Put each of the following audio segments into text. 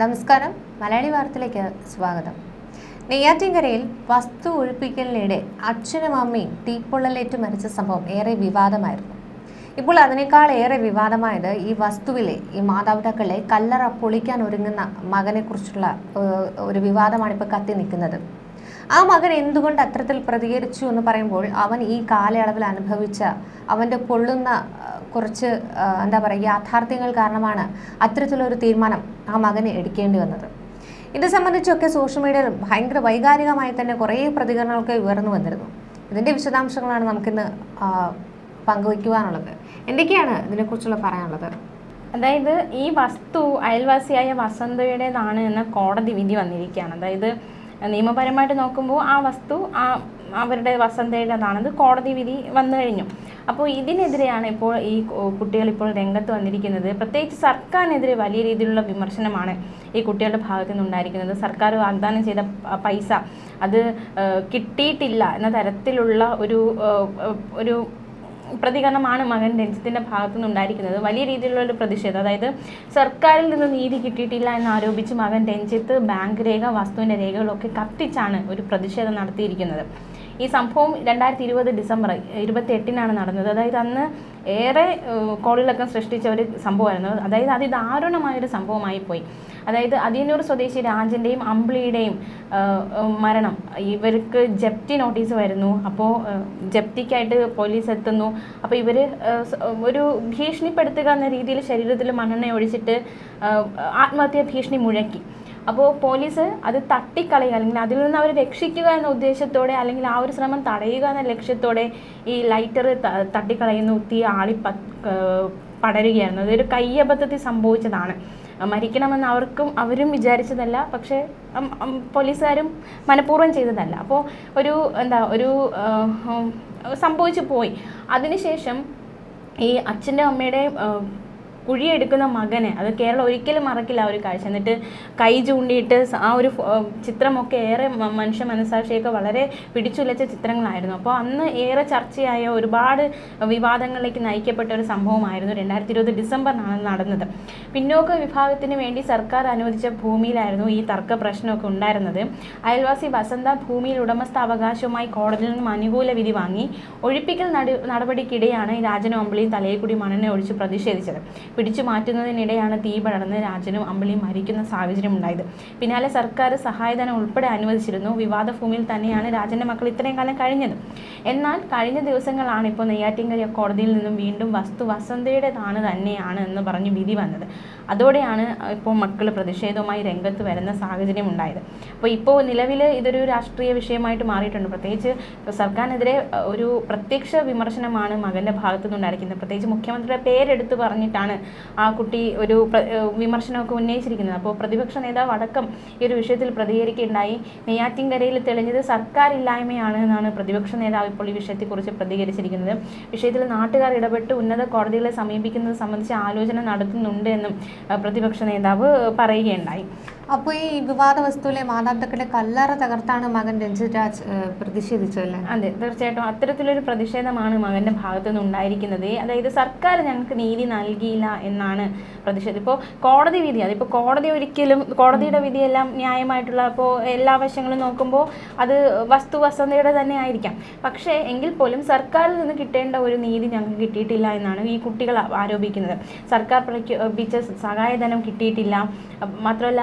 നമസ്കാരം. മലയാളി വാർത്തയിലേക്ക് സ്വാഗതം. നെയ്യാറ്റിൻകരയിൽ വസ്തു ഒഴിപ്പിക്കലിനിടെ അച്ഛനും അമ്മയും തീപ്പൊള്ളലേറ്റ് മരിച്ച സംഭവം ഏറെ വിവാദമായിരുന്നു. ഇപ്പോൾ അതിനേക്കാൾ ഏറെ വിവാദമായത് ഈ വസ്തുവിലെ ഈ മാതാപിതാക്കളെ കല്ലറ പൊളിക്കാൻ ഒരുങ്ങുന്ന മകനെക്കുറിച്ചുള്ള കുറിച്ചുള്ള ഒരു വിവാദമാണ് ഇപ്പോൾ കത്തി നിൽക്കുന്നത്. ആ മകൻ എന്തുകൊണ്ട് അത്തരത്തിൽ പ്രതികരിച്ചു എന്ന് പറയുമ്പോൾ അവൻ ഈ കാലയളവിൽ അനുഭവിച്ച അവന്റെ പൊള്ളുന്ന കുറച്ച് എന്താ പറയുക യാഥാർത്ഥ്യങ്ങൾ കാരണമാണ് അത്തരത്തിലൊരു തീരുമാനം ആ മകന് എടുക്കേണ്ടി വന്നത്. ഇത് സംബന്ധിച്ചൊക്കെ സോഷ്യൽ മീഡിയയിൽ ഭയങ്കര വൈകാരികമായി തന്നെ കുറേ പ്രതികരണങ്ങളൊക്കെ ഉയർന്നു വന്നിരുന്നു. ഇതിന്റെ വിശദാംശങ്ങളാണ് നമുക്കിന്ന് പങ്കുവയ്ക്കുവാനുള്ളത്. എന്തൊക്കെയാണ് ഇതിനെക്കുറിച്ചുള്ള പറയാനുള്ളത്? അതായത് ഈ വസ്തു അയൽവാസിയായ വസന്തയുടേതാണ് എന്ന കോടതി വിധി വന്നിരിക്കുകയാണ്. അതായത് നിയമപരമായിട്ട് നോക്കുമ്പോൾ ആ വസ്തു ആ അവരുടെ വസന്തയുടേതാണെന്ന് കോടതി വിധി വന്നു കഴിഞ്ഞു. അപ്പോൾ ഇതിനെതിരെയാണ് ഇപ്പോൾ ഈ കുട്ടികൾ ഇപ്പോൾ രംഗത്ത് വന്നിരിക്കുന്നത്. പ്രത്യേകിച്ച് സർക്കാരിനെതിരെ വലിയ രീതിയിലുള്ള വിമർശനമാണ് ഈ കുട്ടികളുടെ ഭാഗത്തു നിന്നുണ്ടായിരിക്കുന്നത്. സർക്കാർ വാഗ്ദാനം ചെയ്ത പൈസ അത് കിട്ടിയിട്ടില്ല എന്ന തരത്തിലുള്ള ഒരു ഒരു പ്രതികരണമാണ് മകൻ രഞ്ജിത്തിന്റെ ഭാഗത്തു നിന്നുണ്ടായിരിക്കുന്നത്. വലിയ രീതിയിലുള്ള ഒരു പ്രതിഷേധം. അതായത് സർക്കാരിൽ നിന്ന് നീതി കിട്ടിയിട്ടില്ല എന്ന് ആരോപിച്ച് മകൻ രഞ്ജിത്ത് ബാങ്ക് രേഖ വസ്തുവിന്റെ രേഖകളൊക്കെ കത്തിച്ചാണ് ഒരു പ്രതിഷേധം നടത്തിയിരിക്കുന്നത്. ഈ സംഭവം രണ്ടായിരത്തി ഇരുപത് ഡിസംബർ ഇരുപത്തി എട്ടിനാണ് നടന്നത്. അതായത് അന്ന് ഏറെ കോളിളക്കം സൃഷ്ടിച്ച ഒരു സംഭവമായിരുന്നു. അതായത് അതിദാരുണമായൊരു സംഭവമായി പോയി. അതായത് അതിയന്നൂർ സ്വദേശി രാജന്റെയും അമ്പിളിയുടെയും മരണം. ഇവർക്ക് ജപ്തി നോട്ടീസ് വരുന്നു. അപ്പോൾ ജപ്തിക്കായിട്ട് പോലീസ് എത്തുന്നു. അപ്പോൾ ഇവർ ഒരു ഭീഷണിപ്പെടുത്തുക എന്ന രീതിയിൽ ശരീരത്തിൽ മണ്ണെണ്ണ ഒഴിച്ചിട്ട് ആത്മഹത്യാ ഭീഷണി മുഴക്കി. അപ്പോൾ പോലീസ് അത് തട്ടിക്കളയുക അല്ലെങ്കിൽ അതിൽ നിന്ന് അവരെ രക്ഷിക്കുക എന്ന ഉദ്ദേശത്തോടെ അല്ലെങ്കിൽ ആ ഒരു ശ്രമം തടയുക എന്ന ലക്ഷ്യത്തോടെ ഈ ലൈറ്റർ തട്ടിക്കളയുന്നു തീ ആളി പടരുകയായിരുന്നു. അതൊരു കയ്യബദ്ധത്തിൽ സംഭവിച്ചതാണ്. മരിക്കണമെന്ന് അവർക്കും അവരും വിചാരിച്ചതല്ല. പക്ഷേ പോലീസുകാരും മനഃപൂർവം ചെയ്തതല്ല. അപ്പോൾ ഒരു എന്താ ഒരു സംഭവിച്ചു പോയി. അതിനുശേഷം ഈ അച്ഛന്റെ അമ്മയുടെയും ഏഹ്, കുഴിയെടുക്കുന്ന മകനെ അത് കേരളം ഒരിക്കലും മറക്കില്ല ആ ഒരു കാഴ്ച. എന്നിട്ട് കൈ ചൂണ്ടിയിട്ട് ആ ഒരു ചിത്രമൊക്കെ ഏറെ മനുഷ്യ മനസാക്ഷിയൊക്കെ വളരെ പിടിച്ചുലച്ച ചിത്രങ്ങളായിരുന്നു. അപ്പോൾ അന്ന് ഏറെ ചർച്ചയായ ഒരുപാട് വിവാദങ്ങളിലേക്ക് നയിക്കപ്പെട്ട ഒരു സംഭവമായിരുന്നു രണ്ടായിരത്തി ഇരുപത് ഡിസംബറിനാണ് നടന്നത്. പിന്നോക്ക വിഭാഗത്തിന് വേണ്ടി സർക്കാർ അനുവദിച്ച ഭൂമിയിലായിരുന്നു ഈ തർക്ക പ്രശ്നമൊക്കെ ഉണ്ടായിരുന്നത്. അയൽവാസി വസന്ത ഭൂമിയിൽ ഉടമസ്ഥ അവകാശവുമായി കോടതിയിൽ നിന്നും അനുകൂല വിധി വാങ്ങി ഒഴിപ്പിക്കൽ നട നടപടിക്കിടെയാണ് രാജനോമ്പളിയും തലയിൽ കൂടി മണ്ണിനെ ഒഴിച്ച് പ്രതിഷേധിച്ചത്. പിടിച്ചു മാറ്റുന്നതിനിടെയാണ് തീ പടർന്ന് രാജനും അമ്പിളിയും മരിക്കുന്ന സാഹചര്യം ഉണ്ടായത്. പിന്നാലെ സർക്കാർ സഹായധനം ഉൾപ്പെടെ അനുവദിച്ചിരുന്നു. വിവാദ ഭൂമിയിൽ തന്നെയാണ് രാജന്റെ മക്കൾ ഇത്രയും കാലം കഴിഞ്ഞത്. എന്നാൽ കഴിഞ്ഞ ദിവസങ്ങളാണ് ഇപ്പോൾ നെയ്യാറ്റിൻകര കോടതിയിൽ നിന്നും വീണ്ടും വസ്തു വസന്തയുടേതാണ് തന്നെയാണ് എന്ന് പറഞ്ഞ് വിധി വന്നത്. അതോടെയാണ് ഇപ്പോൾ മക്കൾ പ്രതിഷേധവുമായി രംഗത്ത് വരുന്ന സാഹചര്യം ഉണ്ടായത്. അപ്പോൾ ഇപ്പോൾ നിലവിൽ ഇതൊരു രാഷ്ട്രീയ വിഷയമായിട്ട് മാറിയിട്ടുണ്ട്. പ്രത്യേകിച്ച് സർക്കാരിനെതിരെ ഒരു പ്രത്യക്ഷ വിമർശനമാണ് മകന്റെ ഭാഗത്തു നിന്നുണ്ടായിരിക്കുന്നത് പ്രത്യേകിച്ച് മുഖ്യമന്ത്രിയുടെ പേരെടുത്ത് പറഞ്ഞിട്ടാണ് ആ കുട്ടി ഒരു വിമർശനമൊക്കെ ഉന്നയിച്ചിരിക്കുന്നത്. അപ്പോൾ പ്രതിപക്ഷ നേതാവ് അടക്കം ഈ ഒരു വിഷയത്തിൽ പ്രതികരിക്കുകയുണ്ടായി. നെയ്യാറ്റിൻകരയിൽ തെളിഞ്ഞത് സർക്കാർ ഇല്ലായ്മയാണ് എന്നാണ് പ്രതിപക്ഷ നേതാവ് ഇപ്പോൾ ഈ വിഷയത്തെക്കുറിച്ച് പ്രതികരിച്ചിരിക്കുന്നത്. വിഷയത്തിൽ നാട്ടുകാർ ഇടപെട്ട് ഉന്നത കോടതികളെ സമീപിക്കുന്നത് സംബന്ധിച്ച് ആലോചന നടത്തുന്നുണ്ട് എന്നും പ്രതിപക്ഷ നേതാവ് പറയുകയുണ്ടായി. അപ്പോൾ ഈ വിവാദ വസ്തുവിലെ മാതാപിതാക്കളുടെ കല്ലറ തകർത്താണ് മകൻ രഞ്ജിത് രാജ് പ്രതിഷേധിച്ചതല്ലേ? അതെ തീർച്ചയായിട്ടും. അത്തരത്തിലൊരു പ്രതിഷേധമാണ് മകന്റെ ഭാഗത്തു നിന്ന് ഉണ്ടായിരിക്കുന്നത്. അതായത് സർക്കാർ ഞങ്ങൾക്ക് നീതി നൽകിയില്ല എന്നാണ് പ്രതിഷേധം. ഇപ്പോൾ കോടതി വിധി അതിപ്പോൾ കോടതി ഒരിക്കലും കോടതിയുടെ വിധിയെല്ലാം ന്യായമായിട്ടുള്ള ഇപ്പോൾ എല്ലാ വശങ്ങളും നോക്കുമ്പോൾ അത് വസ്തു വസന്തയുടെ തന്നെ ആയിരിക്കാം. പക്ഷേ എങ്കിൽ പോലും സർക്കാരിൽ നിന്ന് കിട്ടേണ്ട ഒരു നീതി ഞങ്ങൾക്ക് കിട്ടിയിട്ടില്ല എന്നാണ് ഈ കുട്ടികൾ ആരോപിക്കുന്നത്. സർക്കാർ പ്രഖ്യാപിച്ച സഹായധനം കിട്ടിയിട്ടില്ല. മാത്രമല്ല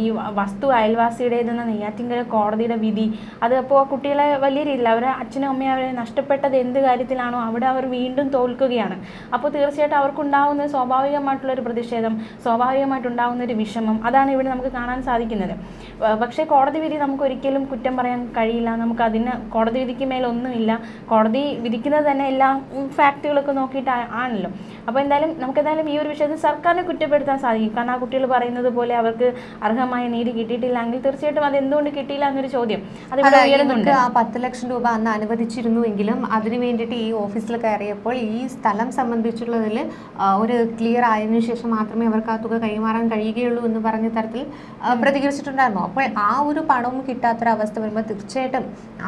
ഈ വസ്തു അയൽവാസിയുടേതെന്ന നെയ്യാറ്റിൻകര കോടതിയുടെ വിധി. അത് അപ്പോൾ ആ കുട്ടികളെ വലിയ രീതിയിൽ അവരെ അച്ഛനും അമ്മയും അവരെ നഷ്ടപ്പെട്ടത് എന്ത് കാര്യത്തിലാണോ അവിടെ അവർ വീണ്ടും തോൽക്കുകയാണ്. അപ്പോൾ തീർച്ചയായിട്ടും അവർക്കുണ്ടാവുന്ന സ്വാഭാവികമായിട്ടുള്ള ഒരു പ്രതിഷേധം സ്വാഭാവികമായിട്ടുണ്ടാവുന്ന ഒരു വിഷമം. അതാണ് ഇവിടെ നമുക്ക് കാണാൻ സാധിക്കുന്നത്. പക്ഷേ കോടതി വിധി നമുക്ക് ഒരിക്കലും കുറ്റം പറയാൻ കഴിയില്ല. നമുക്ക് അതിന് കോടതി വിധിക്ക് മേലൊന്നുമില്ല കോടതി വിധിക്കുന്നത് തന്നെ എല്ലാ ഫാക്റ്റുകളൊക്കെ നോക്കിയിട്ട് ആണല്ലോ. അപ്പോൾ എന്തായാലും നമുക്ക് എന്തായാലും ഈ ഒരു വിഷയത്തിൽ സർക്കാരിനെ കുറ്റപ്പെടുത്താൻ സാധിക്കും. കാരണം ആ കുട്ടികൾ പറയുന്നത് പോലെ അവർക്ക് അർഹമായ നീതി കിട്ടിയിട്ടില്ലെങ്കിൽ തീർച്ചയായിട്ടും അത് എന്തുകൊണ്ട് കിട്ടിയില്ല എന്നൊരു ചോദ്യം. അത് ഇവിടെ ഉയരുന്നുണ്ട്. ആ പത്ത് ലക്ഷം രൂപ അന്ന് അനുവദിച്ചിരുന്നു എങ്കിലും അതിനു വേണ്ടിയിട്ട് ഈ ഓഫീസിൽ കയറിയപ്പോൾ ഈ സ്ഥലം സംബന്ധിച്ചുള്ളതിൽ ഒരു ക്ലിയർ ആയതിനു ശേഷം മാത്രമേ അവർക്ക് ആ തുക കൈമാറാൻ കഴിയുകയുള്ളൂ എന്ന് പറഞ്ഞ തരത്തിൽ പ്രതികരിച്ചിട്ടുണ്ടായിരുന്നു. അപ്പോൾ ആ ഒരു പണവും കിട്ടാത്തൊരവസ്ഥ വരുമ്പോൾ തീർച്ചയായിട്ടും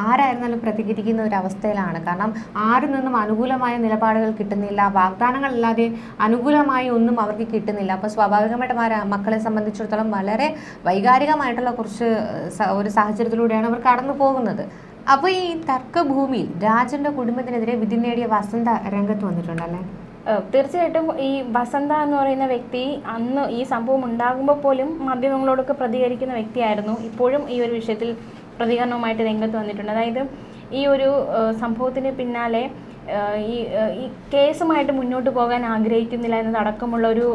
ആരായിരുന്നാലും പ്രതികരിക്കുന്ന ഒരു അവസ്ഥയിലാണ് കാരണം ആരിൽ നിന്നും അനുകൂലമായ നിലപാടുകൾ കിട്ടുന്നില്ല വാഗ്ദാനങ്ങളില്ലാതെ അനുകൂലമായി ഒന്നും അവർക്ക് കിട്ടുന്നില്ല. അപ്പോൾ സ്വാഭാവികമായിട്ടും ആ മക്കളെ സംബന്ധിച്ചിടത്തോളം വളരെ വൈകാരികമായിട്ടുള്ള കുറച്ച് ഒരു സാഹചര്യത്തിലൂടെയാണ് അവർ കടന്നു പോകുന്നത്. അപ്പോൾ ഈ തർക്കഭൂമിയിൽ രാജന്റെ കുടുംബത്തിനെതിരെ വിധി നേടിയ വസന്ത രംഗത്ത് വന്നിട്ടുണ്ടല്ലേ? തീർച്ചയായിട്ടും ഈ വസന്ത എന്ന് പറയുന്ന വ്യക്തി അന്ന് ഈ സംഭവം ഉണ്ടാകുമ്പോൾ പോലും മാധ്യമങ്ങളോടൊക്കെ പ്രതികരിക്കുന്ന വ്യക്തിയായിരുന്നു. ഇപ്പോഴും ഈ ഒരു വിഷയത്തിൽ പ്രതികരണവുമായിട്ട് രംഗത്ത് വന്നിട്ടുണ്ട്. അതായത് ഈ ഒരു സംഭവത്തിന് പിന്നാലെ ഈ കേസുമായിട്ട് മുന്നോട്ട് പോകാൻ ആഗ്രഹിക്കുന്നില്ല എന്നതടക്കമുള്ള ഒരു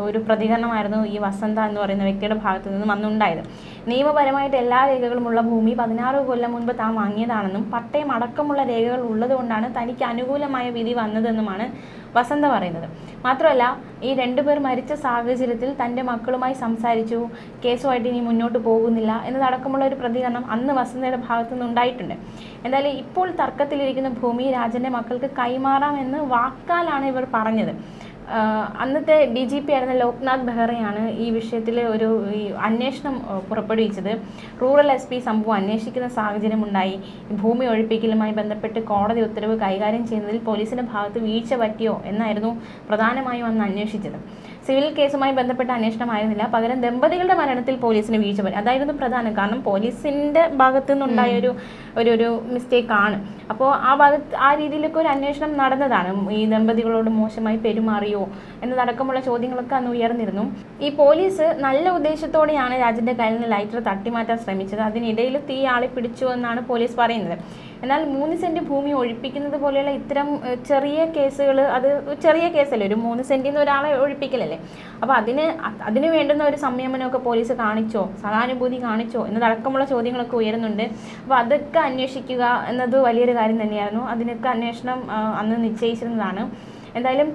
ഒരു പ്രതികരണമായിരുന്നു ഈ വസന്ത എന്ന് പറയുന്ന വ്യക്തിയുടെ ഭാഗത്തു നിന്നും അന്നുണ്ടായത്. നിയമപരമായിട്ട് എല്ലാ രേഖകളുമുള്ള ഭൂമി പതിനാറ് കൊല്ലം മുൻപ് താൻ വാങ്ങിയതാണെന്നും പട്ടയം അടക്കമുള്ള രേഖകൾ ഉള്ളതുകൊണ്ടാണ് തനിക്ക് അനുകൂലമായ വിധി വന്നതെന്നുമാണ് വസന്ത പറയുന്നത്. മാത്രമല്ല ഈ രണ്ടുപേർ മരിച്ച സാഹചര്യത്തിൽ തന്റെ മക്കളുമായി സംസാരിച്ചു കേസുമായിട്ട് ഇനി മുന്നോട്ട് പോകുന്നില്ല എന്നതടക്കമുള്ള ഒരു പ്രതികരണം അന്ന് വസന്തയുടെ ഭാഗത്തു നിന്നുണ്ടായിട്ടുണ്ട്. എന്തായാലും ഇപ്പോൾ തർക്കത്തിലിരിക്കുന്ന ഭൂമി രാജന്റെ മക്കൾക്ക് കൈമാറാമെന്ന് വാക്കാലാണ് ഇവർ പറഞ്ഞത്. അന്നത്തെ ഡി ജി പി ആയിരുന്ന ലോക്നാഥ് ബെഹ്റയാണ് ഈ വിഷയത്തിൽ ഒരു അന്വേഷണം പുറപ്പെടുവിച്ചത്. റൂറൽ എസ് പി സംഭവം അന്വേഷിക്കുന്ന സാഹചര്യമുണ്ടായി. ഭൂമി ഒഴിപ്പിക്കലുമായി ബന്ധപ്പെട്ട് കോടതി ഉത്തരവ് കൈകാര്യം ചെയ്യുന്നതിൽ പോലീസിന്റെ ഭാഗത്ത് വീഴ്ച പറ്റിയോ എന്നായിരുന്നു പ്രധാനമായും അന്ന് അന്വേഷിച്ചത്. സിവിൽ കേസുമായി ബന്ധപ്പെട്ട അന്വേഷണം ആയിരുന്നില്ല. പകരം ദമ്പതികളുടെ മരണത്തിൽ പോലീസിന് വീഴ്ച വരും അതായിരുന്നു പ്രധാനം. കാരണം പോലീസിന്റെ ഭാഗത്തു നിന്നുണ്ടായ ഒരു ഒരു ഒരു മിസ്റ്റേക്ക് ആണ്. അപ്പോൾ ആ ഭാഗത്ത് ആ രീതിയിലൊക്കെ ഒരു അന്വേഷണം നടന്നതാണ്. ഈ ദമ്പതികളോട് മോശമായി പെരുമാറിയോ എന്നതടക്കമുള്ള ചോദ്യങ്ങളൊക്കെ അന്ന് ഉയർന്നിരുന്നു. ഈ പോലീസ് നല്ല ഉദ്ദേശത്തോടെയാണ് രാജന്റെ കയ്യിൽ നിന്ന് ലൈറ്റർ തട്ടിമാറ്റാൻ ശ്രമിച്ചത്. അതിനിടയിൽ തീ ആളി പിടിച്ചു എന്നാണ് പോലീസ് പറയുന്നത്. എന്നാൽ മൂന്ന് സെന്റ് ഭൂമി ഒഴിപ്പിക്കുന്നത് പോലെയുള്ള ഇത്തരം ചെറിയ കേസുകൾ അത് ചെറിയ കേസല്ലേ ഒരു മൂന്ന് സെന്റിൽ നിന്ന് ഒരാളെ ഒഴിപ്പിക്കലല്ലേ? അപ്പോൾ അതിന് അതിന് വേണ്ടുന്ന ഒരു സംയമനമൊക്കെ പോലീസ് കാണിച്ചോ സഹാനുഭൂതി കാണിച്ചോ എന്നതടക്കമുള്ള ചോദ്യങ്ങളൊക്കെ ഉയരുന്നുണ്ട്. അപ്പോൾ അതൊക്കെ അന്വേഷിക്കുക എന്നത് വലിയൊരു കാര്യം തന്നെയായിരുന്നു. അതിനൊക്കെ അന്വേഷണം അന്ന് നിശ്ചയിച്ചിരുന്നതാണ്. എന്തായാലും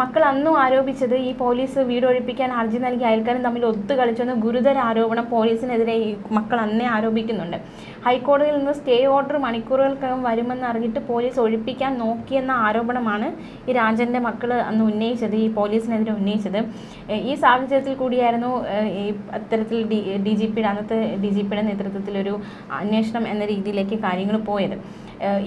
മക്കൾ അന്നും ആരോപിച്ചത് ഈ പോലീസ് വീട് ഒഴിപ്പിക്കാൻ ഹർജി നൽകിയ അയൽക്കാരും തമ്മിൽ ഒത്തു കളിച്ചെന്ന് ഗുരുതര ആരോപണം പോലീസിനെതിരെ ഈ മക്കൾ അന്നേ ആരോപിക്കുന്നുണ്ട്. ഹൈക്കോടതിയിൽ നിന്ന് സ്റ്റേ ഓർഡർ മണിക്കൂറുകൾക്കകം വരുമെന്ന് അറിഞ്ഞിട്ട് പോലീസ് ഒഴിപ്പിക്കാൻ നോക്കിയെന്ന ആരോപണമാണ് ഈ രാജന്റെ മക്കൾ അന്ന് ഉന്നയിച്ചത് ഈ പോലീസിനെതിരെ ഉന്നയിച്ചത്. ഈ സാഹചര്യത്തിൽ കൂടിയായിരുന്നു ഈ അത്തരത്തിൽ ഡി ഡി ജി പിയുടെ അന്നത്തെ ഡി ജി പിയുടെ നേതൃത്വത്തിലൊരു അന്വേഷണം എന്ന രീതിയിലേക്ക് കാര്യങ്ങൾ പോയത്.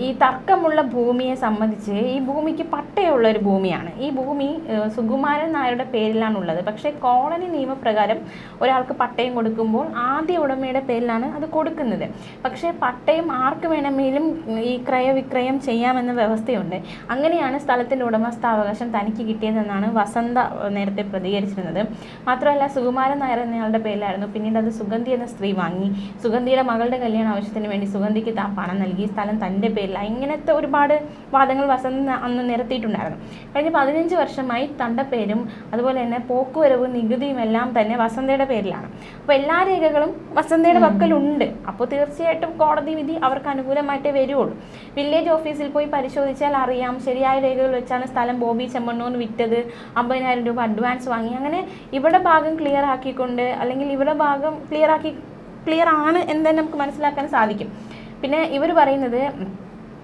ഈ തർക്കമുള്ള ഭൂമിയെ സംബന്ധിച്ച് ഈ ഭൂമിക്ക് പട്ടയമുള്ള ഒരു ഭൂമിയാണ്. ഈ ഭൂമി സുകുമാരൻ നായരുടെ പേരിലാണുള്ളത് പക്ഷേ കോളനി നിയമപ്രകാരം ഒരാൾക്ക് പട്ടയം കൊടുക്കുമ്പോൾ ആദ്യ ഉടമയുടെ പേരിലാണ് അത് കൊടുക്കുന്നത്. പക്ഷേ പട്ടയം ആർക്ക് വേണമെങ്കിലും ഈ ക്രയവിക്രയം ചെയ്യാമെന്ന വ്യവസ്ഥയുണ്ട്. അങ്ങനെയാണ് സ്ഥലത്തിന്റെ ഉടമസ്ഥാവകാശം തനിക്ക് കിട്ടിയതെന്നാണ് വസന്ത നേരത്തെ പ്രതികരിച്ചിരുന്നത്. മാത്രമല്ല സുകുമാരൻ നായർ എന്നയാളുടെ പേരിലായിരുന്നു പിന്നീട് അത് സുഗന്ധി എന്ന സ്ത്രീ വാങ്ങി. സുഗന്ധിയുടെ മകളുടെ കല്യാണ ആവശ്യത്തിന് വേണ്ടി സുഗന്ധിക്ക് താ പണം നൽകി. സ്ഥലം തന്റെ പേരിൽ. ഇങ്ങനത്തെ ഒരുപാട് വാദങ്ങൾ വസന്ത് അന്ന് നിരത്തിയിട്ടുണ്ടായിരുന്നു. കഴിഞ്ഞ പതിനഞ്ച് വർഷമായി തന്റെ പേരും അതുപോലെ തന്നെ പോക്കുവരവ് നികുതിയും എല്ലാം തന്നെ വസന്തയുടെ പേരിലാണ്. അപ്പോൾ എല്ലാ രേഖകളും വസന്തയുടെ പക്കലുണ്ട്. അപ്പോൾ തീർച്ചയായിട്ടും കോടതി വിധി അവർക്ക് അനുകൂലമായിട്ടേ വരുള്ളൂ വില്ലേജ് ഓഫീസിൽ പോയി പരിശോധിച്ചാൽ അറിയാം ശരിയായ രേഖകൾ വെച്ചാണ് സ്ഥലം ബോബി ചെമ്മണ്ണൂർ വിറ്റത്. അമ്പതിനായിരം രൂപ അഡ്വാൻസ് വാങ്ങി. അങ്ങനെ ഇവിടെ ഭാഗം ക്ലിയർ ആക്കിക്കൊണ്ട് അല്ലെങ്കിൽ ഇവിടെ ഭാഗം ക്ലിയർ ആക്കി ക്ലിയർ ആണ് എന്ന് തന്നെ നമുക്ക് മനസ്സിലാക്കാൻ സാധിക്കും. പിന്നെ ഇവർ പറയുന്നത്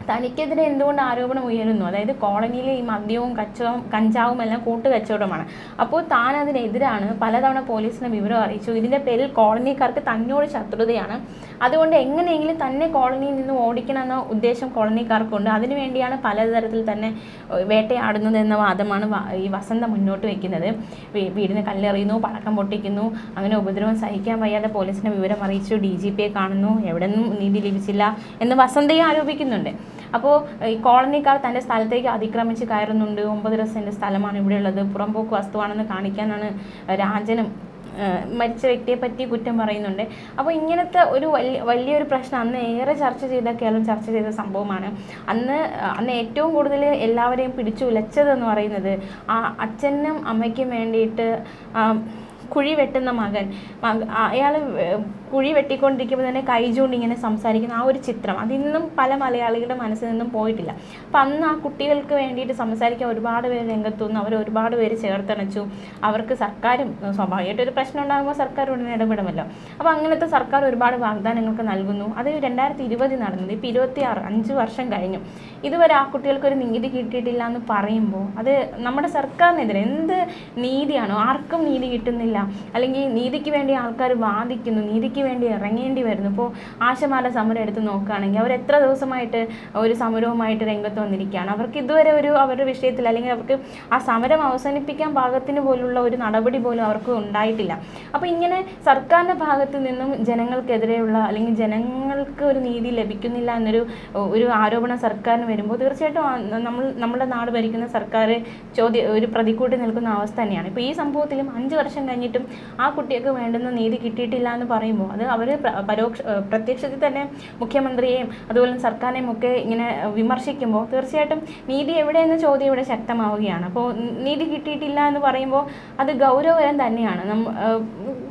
തനിക്കെതിരെ എന്തുകൊണ്ട് ആരോപണം ഉയരുന്നു? അതായത് കോളനിയിലെ ഈ മദ്യവും കച്ചവും കഞ്ചാവും എല്ലാം കൂട്ടുകച്ചവടമാണ്. അപ്പോൾ താൻ അതിനെതിരാണ് പലതവണ പോലീസിനെ വിവരം അറിയിച്ചു. ഇതിന്റെ പേരിൽ കോളനിക്കാർക്ക് തന്നോട് ശത്രുതയാണ്. അതുകൊണ്ട് എങ്ങനെയെങ്കിലും തന്നെ കോളനിയിൽ നിന്ന് ഓടിക്കണമെന്ന ഉദ്ദേശം കോളനിക്കാർക്കുണ്ട്. അതിനുവേണ്ടിയാണ് പലതരത്തിൽ തന്നെ വേട്ടയാടുന്നത് എന്ന വാദമാണ് ഈ വസന്ത മുന്നോട്ട് വയ്ക്കുന്നത് വീടിന് കല്ലെറിയുന്നു പടക്കം പൊട്ടിക്കുന്നു അങ്ങനെ ഉപദ്രവം സഹിക്കാൻ വയ്യാതെ പോലീസിനെ വിവരം അറിയിച്ചു. ഡി ജി പിയെ കാണുന്നു എവിടെ നിന്നും നീതി ലഭിച്ചില്ല എന്ന് വസന്തയെ ആരോപിക്കുന്നുണ്ട്. അപ്പോൾ ഈ കോളനിക്കാർ തന്റെ സ്ഥലത്തേക്ക് അതിക്രമിച്ച് കയറുന്നുണ്ട്. ഒമ്പതര സെന്റ് സ്ഥലമാണ് ഇവിടെയുള്ളത് പുറംപോക്ക് വസ്തുവാണെന്ന് കാണിക്കാനാണ് രാജനും മരിച്ച വ്യക്തിയെ പറ്റി കുറ്റം പറയുന്നുണ്ട്. അപ്പോൾ ഇങ്ങനത്തെ ഒരു വലിയ വലിയൊരു പ്രശ്നം അന്ന് ഏറെ ചർച്ച ചെയ്ത കേരളം ചർച്ച ചെയ്ത സംഭവമാണ്. അന്ന് അന്ന് ഏറ്റവും കൂടുതൽ എല്ലാവരെയും പിടിച്ചു ഉലച്ചതെന്ന് പറയുന്നത് ആ അച്ഛനും അമ്മയ്ക്കും വേണ്ടിയിട്ട് കുഴി വെട്ടുന്ന മകൻ. മക അയാൾ കുഴി വെട്ടിക്കൊണ്ടിരിക്കുമ്പോൾ തന്നെ കൈ ചൂണ്ടി ഇങ്ങനെ സംസാരിക്കുന്ന ആ ഒരു ചിത്രം. അതിന്നും പല മലയാളികളുടെ മനസ്സിൽ നിന്നും പോയിട്ടില്ല. അപ്പം അന്ന് ആ കുട്ടികൾക്ക് വേണ്ടിയിട്ട് സംസാരിക്കാൻ ഒരുപാട് പേര് രംഗത്തു നിന്ന് അവർ ഒരുപാട് പേര് ചേർത്തണച്ചു. അവർക്ക് സർക്കാരും സ്വാഭാവികമായിട്ട് ഒരു പ്രശ്നം ഉണ്ടാകുമ്പോൾ സർക്കാർ ഉടനെ ഇടപെടുമല്ലോ. അപ്പോൾ അങ്ങനത്തെ സർക്കാർ ഒരുപാട് വാഗ്ദാനങ്ങൾക്ക് നൽകുന്നു. അത് രണ്ടായിരത്തി ഇരുപതിൽ നടന്നത്. ഇപ്പോൾ ഇരുപത്തി ആറ് അഞ്ച് വർഷം കഴിഞ്ഞു. ഇതുവരെ ആ കുട്ടികൾക്ക് ഒരു നീതി കിട്ടിയിട്ടില്ല എന്ന് പറയുമ്പോൾ അത് നമ്മുടെ സർക്കാരിനെതിരെ എന്ത് നീതിയാണോ ആർക്കും നീതി കിട്ടുന്നില്ല. അല്ലെങ്കിൽ നീതിക്ക് വേണ്ടി ആൾക്കാർ വാദിക്കുന്നു നീതിക്ക് വേണ്ടി ഇറങ്ങേണ്ടി വരുന്നു. ഇപ്പോൾ ആശമാല സമരം എടുത്ത് നോക്കുകയാണെങ്കിൽ അവർ എത്ര ദിവസമായിട്ട് ഒരു സമരവുമായിട്ട് രംഗത്ത് വന്നിരിക്കുകയാണ്. അവർക്ക് ഇതുവരെ ഒരു അവരുടെ വിഷയത്തിൽ അല്ലെങ്കിൽ അവർക്ക് ആ സമരം അവസാനിപ്പിക്കാൻ പാകത്തിന് പോലുള്ള ഒരു നടപടി പോലും അവർക്ക് ഉണ്ടായിട്ടില്ല. അപ്പോൾ ഇങ്ങനെ സർക്കാരിന്റെ ഭാഗത്ത് നിന്നും ജനങ്ങൾക്കെതിരെയുള്ള അല്ലെങ്കിൽ ജനങ്ങൾക്ക് ഒരു നീതി ലഭിക്കുന്നില്ല എന്നൊരു ഒരു ആരോപണം സർക്കാരിന് വരുമ്പോൾ തീർച്ചയായിട്ടും നമ്മൾ നമ്മുടെ നാട് ഭരിക്കുന്ന സർക്കാർ ചോദ്യ ഒരു പ്രതിക്കൂട്ടി നിൽക്കുന്ന അവസ്ഥ തന്നെയാണ്. ഇപ്പോൾ ഈ സംഭവത്തിലും അഞ്ച് വർഷം കഴിഞ്ഞിട്ടും ആ കുട്ടിയൊക്കെ വേണ്ടുന്ന നീതി കിട്ടിയിട്ടില്ല എന്ന് പറയുമ്പോൾ അത് അവർ പരോക്ഷ പ്രത്യക്ഷത്തിൽ തന്നെ മുഖ്യമന്ത്രിയെയും അതുപോലെ സർക്കാരിനെയും ഒക്കെ ഇങ്ങനെ വിമർശിക്കുമ്പോൾ തീർച്ചയായിട്ടും നീതി എവിടെയെന്ന ചോദ്യം ഇവിടെ ശക്തമാവുകയാണ്. അപ്പോൾ നീതി കിട്ടിയിട്ടില്ല എന്ന് പറയുമ്പോൾ അത് ഗൗരവകരം തന്നെയാണ്.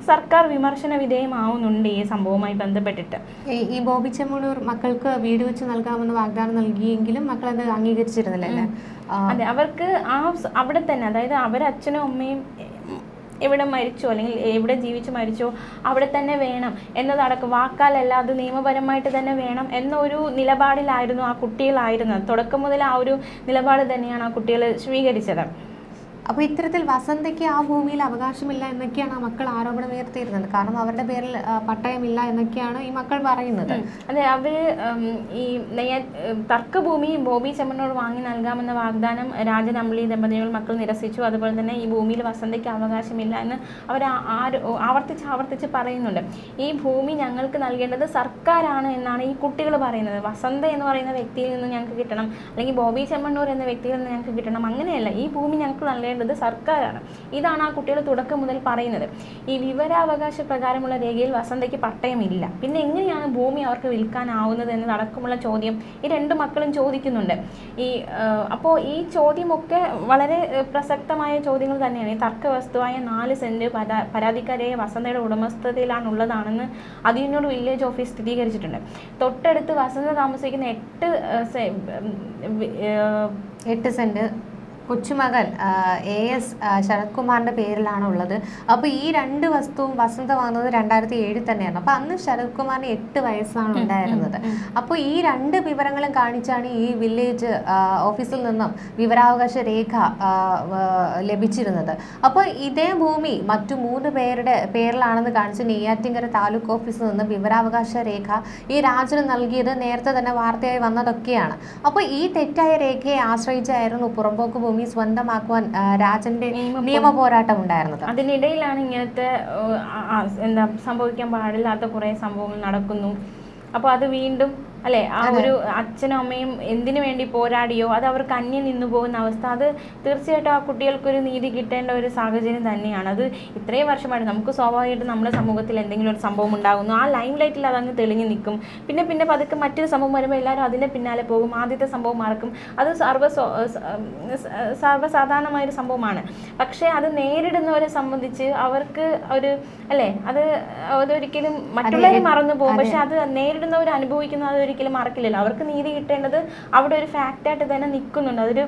സർക്കാർ വിമർശന വിധേയമാവുന്നുണ്ട് ഈ സംഭവവുമായി ബന്ധപ്പെട്ടിട്ട്. ഈ- ബോബി ചെമ്മണൂർ മക്കൾക്ക് വീട് വെച്ച് നൽകാമെന്ന് വാഗ്ദാനം നൽകിയെങ്കിലും മക്കൾ അത് അംഗീകരിച്ചിരുന്നില്ല അതെ അവർക്ക് ആ അവിടെ തന്നെ അതായത് അവരച്ഛനും അമ്മയും എവിടെ മരിച്ചോ അല്ലെങ്കിൽ എവിടെ ജീവിച്ച് മരിച്ചോ അവിടെ തന്നെ വേണം എന്നതടക്കം വാക്കാലല്ല അത് നിയമപരമായിട്ട് തന്നെ വേണം എന്നൊരു നിലപാടിലായിരുന്നു ആ കുട്ടികളായിരുന്നത്. തുടക്കം മുതൽ ആ ഒരു നിലപാട് തന്നെയാണ് ആ കുട്ടികൾ സ്വീകരിച്ചത്. അപ്പൊ ഇത്തരത്തിൽ വസന്തയ്ക്ക് ആ ഭൂമിയിൽ അവകാശമില്ല എന്നൊക്കെയാണ് ആ മക്കൾ ആരോപണം ഉയർത്തിയിരുന്നത്. കാരണം അവരുടെ പേരിൽ പട്ടയമില്ല എന്നൊക്കെയാണ് ഈ മക്കൾ പറയുന്നത്. അതെ അവർ ഈ ഉം, തർക്കഭൂമി ബോബി ചെമ്മനോട് വാങ്ങി നൽകാമെന്ന വാഗ്ദാനം രാജൻ അമ്പിളി ദമ്പതികൾ മക്കൾ നിരസിച്ചു. അതുപോലെ തന്നെ ഈ ഭൂമിയിൽ വസന്തയ്ക്ക് അവകാശമില്ല എന്ന് അവർ ആവർത്തിച്ച് ആവർത്തിച്ച് പറയുന്നുണ്ട്. ഈ ഭൂമി ഞങ്ങൾക്ക് നൽകേണ്ടത് സർക്കാരാണ് എന്നാണ് ഈ കുട്ടികൾ പറയുന്നത്. വസന്ത എന്ന് പറയുന്ന വ്യക്തിയിൽ നിന്ന് ഞങ്ങൾക്ക് കിട്ടണം. അല്ലെങ്കിൽ ബോബി ചെമ്മണ്ണൂർ എന്ന വ്യക്തിയിൽ നിന്ന് ഞങ്ങൾക്ക് കിട്ടണം. അങ്ങനെയല്ല. ഈ ഭൂമി ഞങ്ങൾക്ക് നൽകേണ്ടത് സർക്കാരാണ്. ഇതാണ് ആ കുട്ടികൾ തുടക്കം മുതൽ പറയുന്നത്. ഈ വിവരാവകാശ പ്രകാരമുള്ള രേഖയിൽ വസന്തയ്ക്ക് പട്ടയമില്ല. പിന്നെ എങ്ങനെയാണ് ഭൂമി അവർക്ക് വിൽക്കാനാവുന്നത് എന്നതടക്കമുള്ള ചോദ്യം ഈ രണ്ട് മക്കളും ചോദിക്കുന്നുണ്ട്. ഈ അപ്പോൾ ഈ ചോദ്യമൊക്കെ വളരെ പ്രസക്തമായ ചോദ്യങ്ങൾ തന്നെയാണ്. ഈ തർക്ക വസ്തുവായ നാല് സെന്റ് പരാ വസന്തയുടെ ഉടമസ്ഥതയിലാണുള്ളതാണെന്ന് അതിനോട് വില്ലേജ് ഓഫീസ് സ്ഥിരീകരിച്ചിട്ടുണ്ട്. തൊട്ടടുത്ത് വസന്ത താമസിക്കുന്ന എട്ട് എട്ട് സെന്റ് കൊച്ചുമകൻ എ എസ് ശരത് കുമാറിന്റെ പേരിലാണ് ഉള്ളത്. അപ്പോൾ ഈ രണ്ട് വസ്തുവും വസന്ത വാങ്ങുന്നത് രണ്ടായിരത്തി ഏഴിൽ തന്നെയാണ് അപ്പോൾ അന്ന് ശരത് കുമാറിന് എട്ട് വയസ്സാണ് ഉണ്ടായിരുന്നത്. അപ്പോൾ ഈ രണ്ട് വിവരങ്ങളും കാണിച്ചാണ് ഈ വില്ലേജ് ഓഫീസിൽ നിന്നും വിവരാവകാശ രേഖ ലഭിച്ചിരുന്നത്. അപ്പോൾ ഇതേ ഭൂമി മറ്റു മൂന്ന് പേരുടെ പേരിലാണെന്ന് കാണിച്ച് നെയ്യാറ്റിങ്കര താലൂക്ക് ഓഫീസിൽ നിന്ന് വിവരാവകാശ രേഖ ഈ രാജന് നൽകിയത് നേരത്തെ തന്നെ വാർത്തയായി വന്നതൊക്കെയാണ്. അപ്പോൾ ഈ തെറ്റായ രേഖയെ ആശ്രയിച്ചായിരുന്നു പുറമ്പോക്ക് ഭൂമി സ്വന്തമാക്കുവാൻ ആ, രാജന്റെ നിയമ പോരാട്ടം ഉണ്ടായിരുന്നത് അതിനിടയിലാണ് ഇങ്ങനത്തെ എന്താ സംഭവിക്കാൻ പാടില്ലാത്ത കുറേ സംഭവങ്ങൾ നടക്കുന്നു. അപ്പോൾ അത് വീണ്ടും അല്ലെ? ആ ഒരു അച്ഛനും അമ്മയും എന്തിനു വേണ്ടി പോരാടിയോ? അത് അവർക്ക് അന്യം നിന്നു പോകുന്ന അവസ്ഥ. അത് തീർച്ചയായിട്ടും ആ കുട്ടികൾക്കൊരു നീതി കിട്ടേണ്ട ഒരു സാഹചര്യം തന്നെയാണ്. അത് ഇത്രയും വർഷമായിട്ട് നമുക്ക് സ്വാഭാവികമായിട്ടും നമ്മുടെ സമൂഹത്തിൽ എന്തെങ്കിലും ഒരു സംഭവം ഉണ്ടാകുന്നു. ആ ലൈം ലൈറ്റിൽ അതങ്ങ് തെളിഞ്ഞു നിൽക്കും. പിന്നെ പിന്നെ പതുക്കെ മറ്റൊരു സംഭവം വരുമ്പോൾ എല്ലാവരും അതിന്റെ പിന്നാലെ പോകും. ആദ്യത്തെ സംഭവം മറക്കും. അത് സർവ സ്വ- സ- സ- സർവസാധാരണമായ ഒരു സംഭവമാണ്. പക്ഷേ അത് നേരിടുന്നവരെ സംബന്ധിച്ച് അവർക്ക് ഒരു അല്ലേ? അത് അതൊരിക്കലും മറ്റുള്ളവരെ മറന്നു പോകും. പക്ഷെ അത് നേരിടുന്നവർ അനുഭവിക്കുന്ന അതൊരിക്കലും മറക്കില്ലല്ലോ. അവർക്ക് നീതി കിട്ടേണ്ടത് അവിടെ ഒരു ഫാക്റ്റായിട്ട് തന്നെ നിൽക്കുന്നുണ്ട്. അതൊരു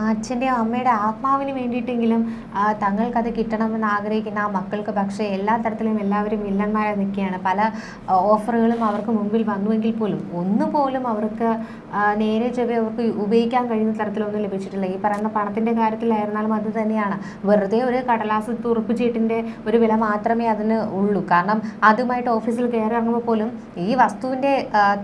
ആ അച്ഛന്റെയോ അമ്മയുടെ ആത്മാവിന് വേണ്ടിയിട്ടെങ്കിലും തങ്ങൾക്കത് കിട്ടണമെന്ന് ആഗ്രഹിക്കുന്ന ആ മക്കൾക്ക് പക്ഷേ എല്ലാ തരത്തിലും എല്ലാവരും വില്ലന്മാരായി നിൽക്കുകയാണ്. പല ഓഫറുകളും അവർക്ക് മുമ്പിൽ വന്നുവെങ്കിൽ പോലും ഒന്നുപോലും അവർക്ക് നേരെ ചെവി അവർക്ക് ഉപയോഗിക്കാൻ കഴിയുന്ന തരത്തിലൊന്നും ലഭിച്ചിട്ടില്ല. ഈ പറയുന്ന പണത്തിന്റെ കാര്യത്തിലായിരുന്നാലും അത് തന്നെയാണ്. വെറുതെ ഒരു കടലാസ് തുറപ്പ് ചീട്ടിന്റെ ഒരു വില മാത്രമേ അതിന് ഉള്ളൂ. കാരണം അതുമായിട്ട് ഓഫീസിൽ കയറി ഇറങ്ങുമ്പോൾ പോലും ഈ വസ്തുവിന്റെ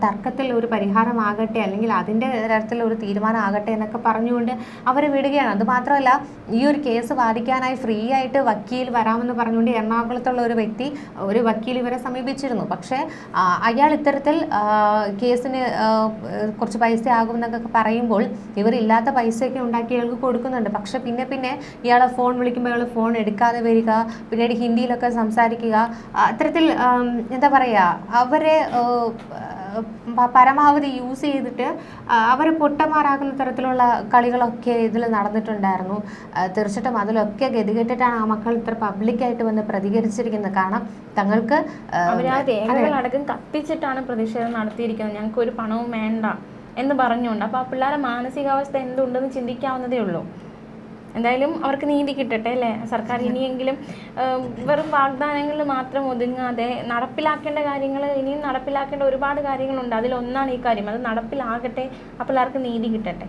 തർക്കത്തിൽ ഒരു പരിഹാരമാകട്ടെ അല്ലെങ്കിൽ അതിന്റെ തരത്തിൽ ഒരു തീരുമാനമാകട്ടെ എന്നൊക്കെ പറഞ്ഞുകൊണ്ട് അവരെ വിടുകയാണ്. അതുമാത്രമല്ല ഈ ഒരു കേസ് വാദിക്കാനായി ഫ്രീ ആയിട്ട് വക്കീൽ വരാമെന്ന് പറഞ്ഞുകൊണ്ട് എറണാകുളത്തുള്ള ഒരു വ്യക്തി ഒരു വക്കീൽ ഇവരെ സമീപിച്ചിരുന്നു. പക്ഷേ അയാൾ ഇത്തരത്തിൽ കേസിന് കുറച്ച് പൈസ ആകുമെന്നൊക്കെ പറയുമ്പോൾ ഇവരില്ലാത്ത പൈസയൊക്കെ ഉണ്ടാക്കി ഇയാൾക്ക് കൊടുക്കുന്നുണ്ട്. പക്ഷെ പിന്നെ പിന്നെ ഇയാളെ ഫോൺ വിളിക്കുമ്പോൾ ഇയാൾ ഫോൺ എടുക്കാതെ വരിക പിന്നീട് ഹിന്ദിയിലൊക്കെ സംസാരിക്കുക അത്തരത്തിൽ എന്താ പറയുക അവരെ പരമാവധി യൂസ് ചെയ്തിട്ട് അവർ പൊട്ടന്മാരാക്കുന്ന തരത്തിലുള്ള കളികളൊക്കെ ഇതിൽ നടന്നിട്ടുണ്ടായിരുന്നു. തീർച്ചയായിട്ടും അതിലൊക്കെ ഗതികെട്ടിട്ടാണ് ആ മക്കൾ ഇത്ര പബ്ലിക്കായിട്ട് വന്ന് പ്രതികരിച്ചിരിക്കുന്നത്. കാരണം തങ്ങൾക്ക് അടക്കം കത്തിച്ചിട്ടാണ് പ്രതിഷേധം നടത്തിയിരിക്കുന്നത്. ഞങ്ങൾക്ക് ഒരു പണവും വേണ്ട എന്ന് പറഞ്ഞുകൊണ്ട്. അപ്പോൾ ആ പിള്ളേരെ മാനസികാവസ്ഥ എന്തുണ്ടെന്ന് ചിന്തിക്കാവുന്നതേ ഉള്ളൂ. എന്തായാലും അവർക്ക് നീതി കിട്ടട്ടെ അല്ലേ? സർക്കാർ ഇനിയെങ്കിലും വെറും വാഗ്ദാനങ്ങളിൽ മാത്രം ഒതുങ്ങാതെ നടപ്പിലാക്കേണ്ട കാര്യങ്ങൾ ഇനിയും നടപ്പിലാക്കേണ്ട ഒരുപാട് കാര്യങ്ങളുണ്ട്. അതിലൊന്നാണ് ഈ കാര്യം. അത് നടപ്പിലാകട്ടെ അപ്പോൾ അവർക്ക് നീതി കിട്ടട്ടെ.